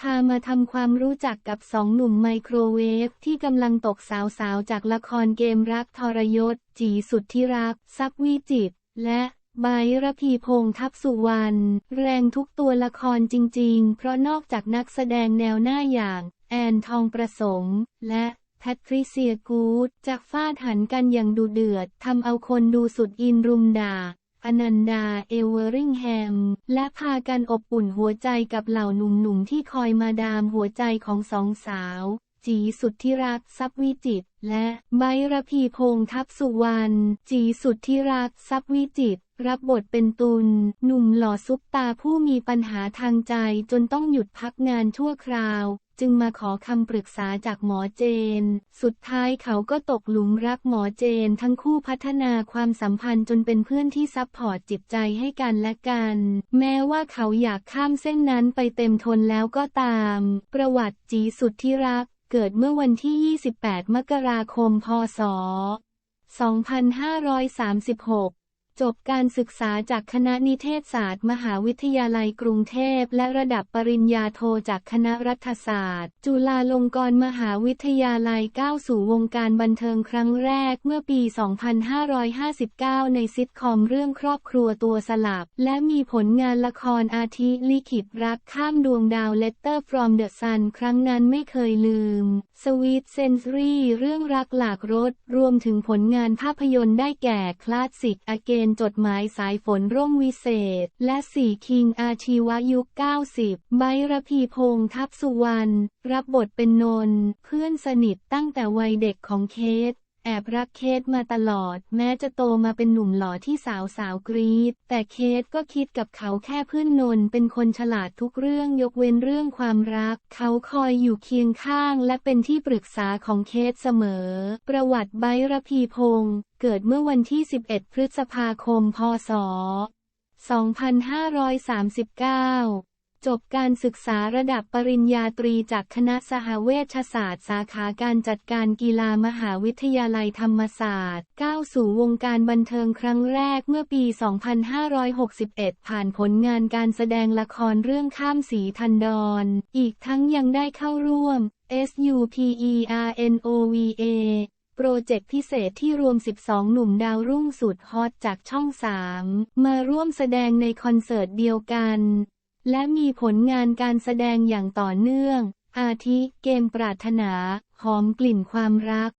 พามาทำความรู้จักกับสองหนุ่มไมโครเวฟที่กำลังตกสาวๆ จากละครเกมรักทรยศ จีสุดที่รัก ซับวิจิต และไบร์ระพีพงทับสุวรรณแรงทุกตัวละครจริงๆ เพราะนอกจากนักแสดงแนวหน้าอย่าง แอนทองประสมและแพทริเซียกูดจากฟาดหันกันอย่างดูเดือดทำเอาคนดูสุดอินรุมด่า อนันดา เอเวอริงแฮม และพากันอบอุ่นหัวใจกับเหล่าหนุ่มๆที่คอยมาดามหัวใจของสองสาว จีสุดที่รักซับวิจิตรและไบรพีพงทับสุวรรณ จีสุดที่รักซับวิจิตรรับบทเป็นตุลหนุ่มหล่อซุปตาผู้มีปัญหาทางใจจนต้องหยุดพักงานชั่วคราว จึงมาขอคำปรึกษาจากหมอเจน สุดท้ายเขาก็ตกหลุมรักหมอเจน ทั้งคู่พัฒนาความสัมพันธ์จนเป็นเพื่อนที่ซับพอร์ตจิตใจให้กันและกัน แม้ว่าเขาอยากข้ามเส้นนั้นไปเต็มทนแล้วก็ตาม ประวัติจีสุดที่รัก เกิดเมื่อวันที่ 28 มกราคม พศ 2536 จบการศึกษาจากคณะนิเทศศาสตร์ มหาวิทยาลัยกรุงเทพ และระดับปริญญาโทจากคณะรัฐศาสตร์ จุฬาลงกรณ์มหาวิทยาลัยก้าวสู่วงการบันเทิงครั้งแรกเมื่อปี 2559 ในซิทคอมเรื่องครอบครัวตัวสลับ และมีผลงานละครอาทิลิขิตรักข้ามดวงดาว Letter from the Sun ครั้งนั้นไม่เคยลืม Sweet Sensory เรื่องรักหลากรสรวมถึงผลงานภาพยนตร์ได้แก่คลาสสิกอเกนจดหมายสายฝนร่มวิเศษ และสี่คิงอาชีวยุค 90 ไบระพีพงษ์ทับสุวรรณ รับบทเป็นนน เพื่อนสนิทตั้งแต่วัยเด็กของเคส แอบรักเคสมาตลอด แม้จะโตมาเป็นหนุ่มหล่อที่สาวสาวกรีด แต่เคสก็คิดกับเขาแค่เพื่อนนนเป็นคนฉลาดทุกเรื่องยกเว้นเรื่องความรัก เขาคอยอยู่เคียงข้างและเป็นที่ปรึกษาของเคสเสมอ ประวัติไบระพีพงษ์เกิดเมื่อวันที่ 11 พฤษภาคม พศ 2539 จบการศึกษาระดับปริญญาตรีจากคณะสหเวชศาสตร์ สาขาการจัดการกีฬามหาวิทยาลัยธรรมศาสตร์ ก้าวสู่วงการบันเทิงครั้งแรกเมื่อปี 2561 ผ่านผลงานการแสดงละครเรื่องข้ามสีทันดอนอีกทั้งยังได้เข้าร่วม SUPERNOVA โปรเจกต์พิเศษที่รวม 12 หนุ่มดาวรุ่งสุดฮอตจากช่อง 3 มาร่วมแสดงในคอนเสิร์ตเดียวกัน และมีผลงานการแสดงอย่างต่อเนื่อง อาทิ เกมปรารถนา หอมกลิ่นความรัก